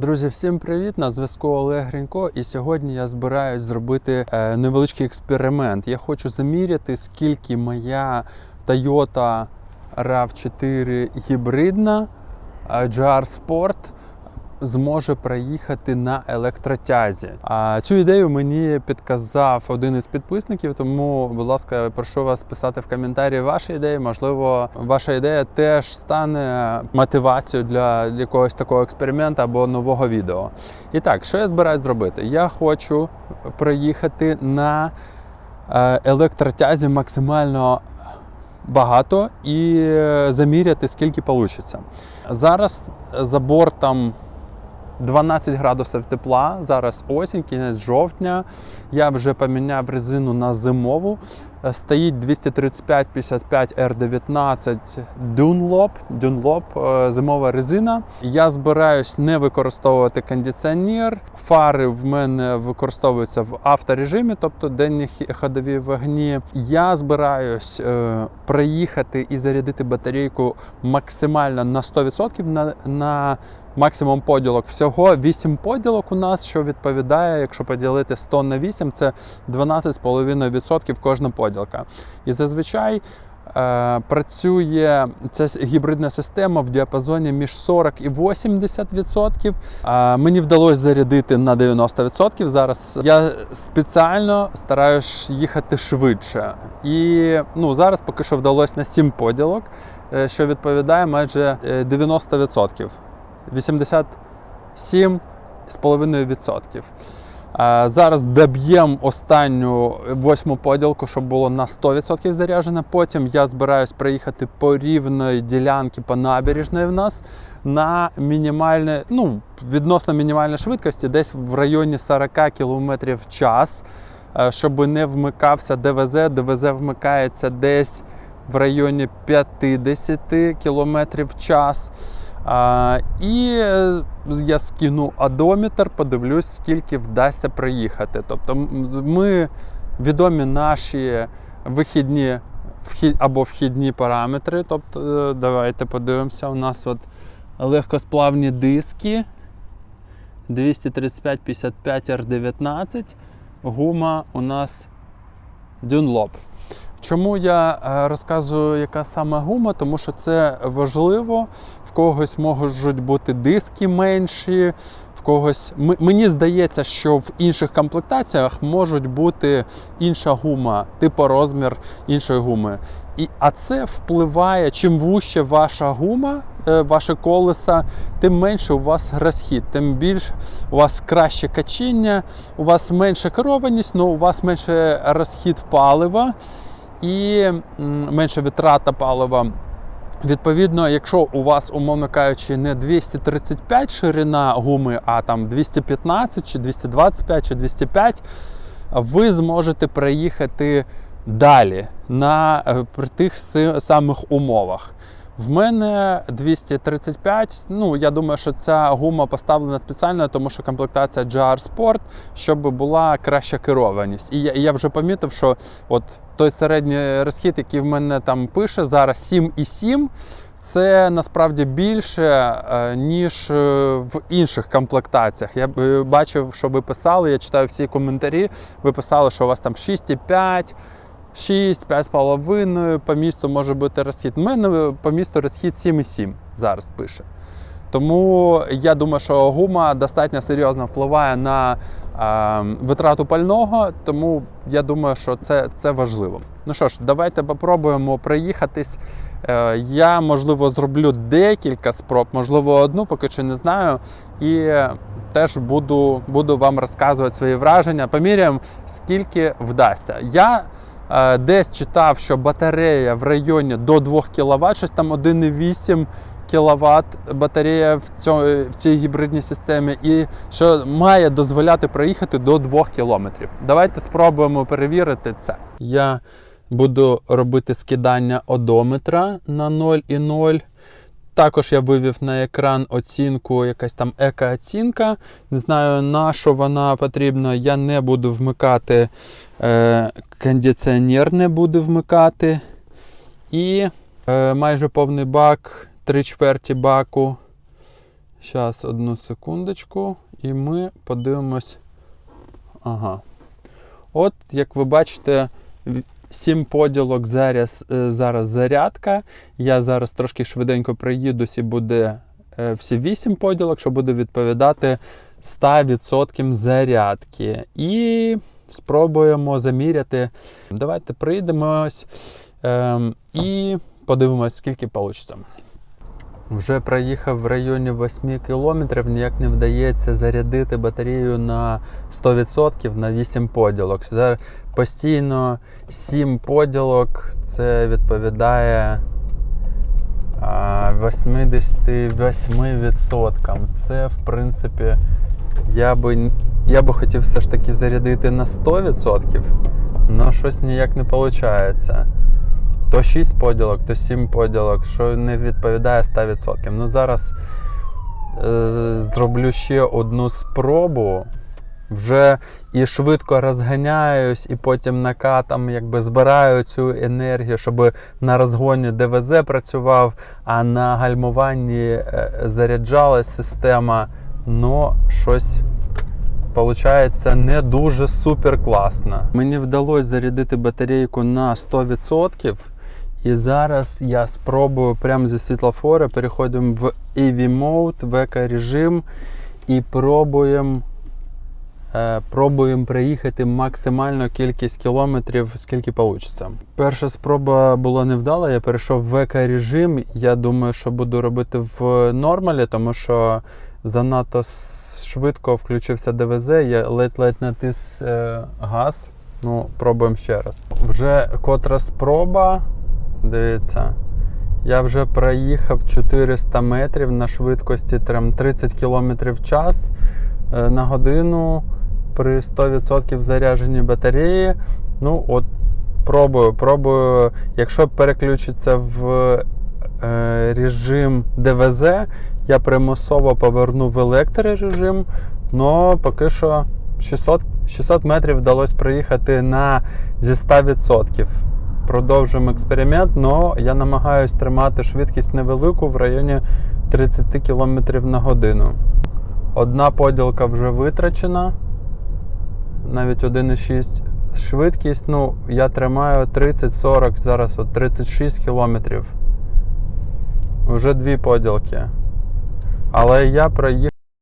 Друзі, всім привіт! На зв'язку Олег Гринько. І сьогодні я збираюсь зробити е, невеличкий експеримент. Я хочу заміряти, скільки моя Toyota RAV4 гібридна е, GR Sport зможе проїхати на електротязі. А цю ідею мені підказав один із підписників. Тому, будь ласка, прошу вас писати в коментарі ваші ідеї. Можливо, ваша ідея теж стане мотивацією для якогось такого експерименту або нового відео. І так, що я збираюсь зробити? Я хочу проїхати на е, електротязі максимально багато і е, заміряти, скільки вийде. Зараз за бортом 12 градусів тепла, зараз осінь, кінець жовтня. Я вже поміняв резину на зимову. Е, Стоїть 235-55 R19 Dunlop, Dunlop е, зимова резина. Я збираюсь не використовувати кондиціонер. Фари в мене використовуються в авторежимі, тобто денні ходові вогні. Я збираюсь е, проїхати і зарядити батарейку максимально на 100% на, на максимум поділок. Всього 8 поділок у нас, що відповідає, якщо поділити 100 на 8, це 12,5% кожна поділка. І зазвичай е, працює ця гібридна система в діапазоні між 40 і 80%. Е, мені вдалося зарядити на 90%. Зараз я спеціально стараюсь їхати швидше. І ну, зараз поки що вдалося на 7 поділок, е, що відповідає майже е, 90%. 87,5%. Е, Зараз доб'ємо останню восьму поділку, щоб було на 100% заряджено. Потім я збираюсь проїхати по рівної ділянки по набережної в нас на мінімальне, ну, відносно мінімальної швидкості, десь в районі 40 км в час, щоб не вмикався ДВЗ. ДВЗ вмикається десь в районі 50 км в час. А, і е, я скину одометр, подивлюсь, скільки вдасться проїхати. Тобто, ми відомі наші вихідні вхід, або вхідні параметри. Тобто, е, давайте подивимося. У нас от легкосплавні диски 235-55 R19. Гума у нас Dunlop. Чому я е, розказую, яка саме гума? Тому що це важливо. В когось можуть бути диски менші, в когось. Мені здається, що в інших комплектаціях можуть бути інша гума, типу розмір іншої гуми. І, а це впливає, чим вужче ваша гума, е, ваше колеса, тим менше у вас розхід, тим більше у вас краще качіння, у вас менша керованість, але у вас менше розхід палива і менше витрата палива. Відповідно, якщо у вас, умовно кажучи, не 235 ширина гуми, а там 215 чи 225 чи 205, ви зможете проїхати далі на е, при тих самих умовах. В мене 235. Ну, я думаю, що ця гума поставлена спеціально, тому що комплектація GR Sport, щоб була краща керованість. І я, і я вже помітив, що от той середній розхід, який в мене там пише, зараз 7,7. Це насправді більше, е, ніж е, в інших комплектаціях. Я е, бачив, що ви писали, я читаю всі коментарі. Ви писали, що у вас там 6,5, 6, 5,5 по місту може бути розхід. У мене по місту розхід 7,7 зараз пише. Тому я думаю, що гума достатньо серйозно впливає на е, витрату пального, тому я думаю, що це, це важливо. Ну що ж, давайте попробуємо проїхатись. Е, я, можливо, зроблю декілька спроб, можливо, одну, поки що не знаю. І теж буду, буду вам розказувати свої враження. Поміряємо, скільки вдасться. Я е, десь читав, що батарея в районі до 2 кВт, щось там 1,8 кВт батарея в, цьо, в цій гібридній системі, і що має дозволяти проїхати до 2 км. Давайте спробуємо перевірити це. Я буду робити скидання одометра на 0,0. Також я вивів на екран оцінку, якась там екооцінка. Не знаю, на що вона потрібна. Я не буду вмикати, е, кондиціонер не буду вмикати. І е, майже повний бак, три чверті баку Зараз одну секундочку, і ми подивимось. Ага. От, як ви бачите, 7 поділок зараз, е, зараз зарядка. Я зараз трошки швиденько приїду, і буде е, всі вісім поділок, що буде відповідати 100% зарядки. І спробуємо заміряти. Давайте прийдемось ем, і подивимось, скільки вийде. Вже проїхав в районі 8 кілометрів, ніяк не вдається зарядити батарею на 100% на 8 поділок. Зараз постійно 7 поділок це відповідає 88%. Це, в принципі, я би, я би хотів все ж таки зарядити на 100%, але щось ніяк не виходить то 6 поділок, то 7 поділок, що не відповідає 100%. Ну зараз е, зроблю ще одну спробу. Вже і швидко розганяюсь, і потім накатом якби збираю цю енергію, щоб на розгоні ДВЗ працював, а на гальмуванні е, заряджалась система. Ну, щось Получається не дуже супер класно. Мені вдалося зарядити батарейку на 100%. І зараз я спробую прямо зі світлофора переходимо в EV Mode, в еко-режим і пробуємо е, пробуємо проїхати максимальну кількість кілометрів, скільки вийде. Перша спроба була невдала, я перейшов в еко-режим. Я думаю, що буду робити в нормалі, тому що занадто швидко включився ДВЗ, я ледь-ледь натис е, газ. Ну, пробуємо ще раз. Вже котра спроба. Дивіться, я вже проїхав 400 метрів на швидкості 30 км в час е, на годину при 100% зарядженій батареї. Ну, от пробую, пробую. Якщо переключиться в е, режим ДВЗ, я примусово поверну в електрорежим, але поки що 600 600 метрів вдалося проїхати на зі 100%. Продовжуємо експеримент, але я намагаюся тримати швидкість невелику в районі 30 км на годину. Одна поділка вже витрачена, навіть 1,6 швидкість. Ну, я тримаю 30-40, зараз от 36 км. Вже дві поділки. Але я проїхав.